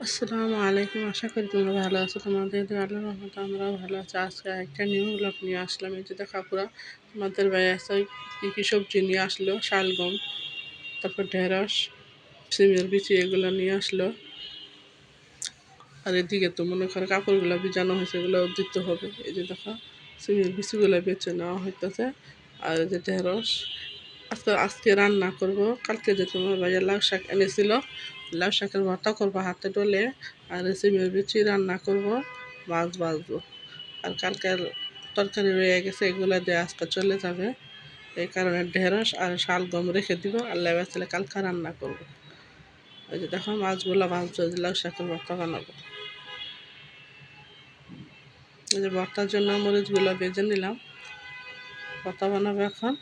আসসালামু আলাইকুম। আশা করি তোমরা ভালো আছো। তোমাদের আল্লাহ রহমত আমরাও ভালো আছি। আজকে একটা নিউ ব্লগ নিয়ে আসলাম। এই যে দেখা পুরা তোমাদের ভাই আছে কী কী সবজি নিয়ে আসলো, শালগম, তারপর ঢেঁড়স, সিমের বিচি এগুলো নিয়ে আসলো। আর এদিকে তো মনে করো কাপড়গুলো ভিজানো হয়েছে, এগুলো দিতে হবে। এই যে দেখো, সিমের বিচিগুলো বেছে নেওয়া হইতেছে। আর এই যে ঢেঁড়স আজকে আজকে রান্না করব। কালকে যে তোমার ভাইয়া লাউ শাক এনেছিল, লাউ শাকের ভর্তা করব হাতে ডলে, আর সিমের বিচি রান্না করব, মাছ বাজবো আর কালকের তরকারি রয়ে গেছে, এগুলো দিয়ে আজকে চলে যাবে। এই কারণে ঢেঁড়স আর শাল গম রেখে দিব, আর আল্লাহ বাঁচলে কালকে রান্না করব। ওই যে দেখো, মাছগুলো ভাজবো লাউ শাকের ভর্তা বানাবো। এই যে ভর্তার জন্য মরিচগুলো বেজে নিলাম। ভর্তা বানাবো এখন।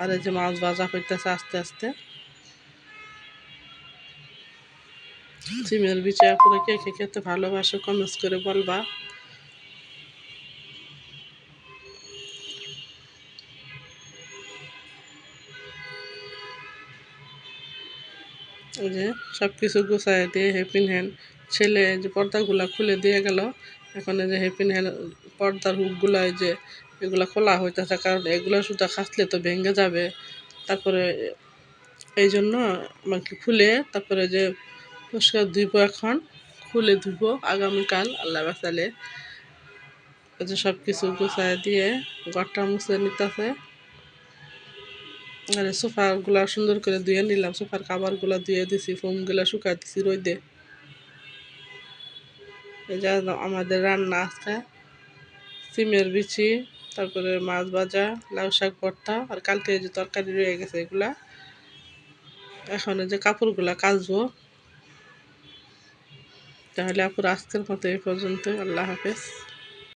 আর এই যে মাছ ভাজা করতেছে আস্তে আস্তে। সিমের বিচে করে কে কে খেতে ভালোবাসো কমেন্টস করে বলবা। যে সব কিছু গুছাই দিয়ে হেপিন হ্যান্ড ছেলে যে পর্দাগুলো খুলে দিয়ে গেল। এখন যে হেপিন হ্যান্ড পর্দার হুকগুলো যে এগুলো খোলা হইতেছে, কারণ এগুলো শুধু খাসলে তো ভেঙে যাবে। তারপরে এই জন্য আমাকে খুলে, তারপরে যে পরিষ্কার ধুইব এখন, খুলে ধুইব আগামীকাল, আল্লাহ বাসালে যে সব কিছু গুছাই দিয়ে ঘরটা মুছে নিতেছে। আর সোফাগুলা সুন্দর করে ধুয়ে নিলাম, সোফার কাবারগুলা ধুয়ে দিছি, ফোমগুলা শুকাই দিছি রোদে। এই যে আমাদের রান্না আজকে সিমের বিচি তারপরে মাছ ভাজা, লাউ শাক ভর্তা, আর কালকে যে তরকারি রয়ে গেছে এগুলা। এখন যে কাপড়গুলা কাচবো। তাহলে আপুর আজকের মতো এই পর্যন্ত আল্লাহ হাফেজ।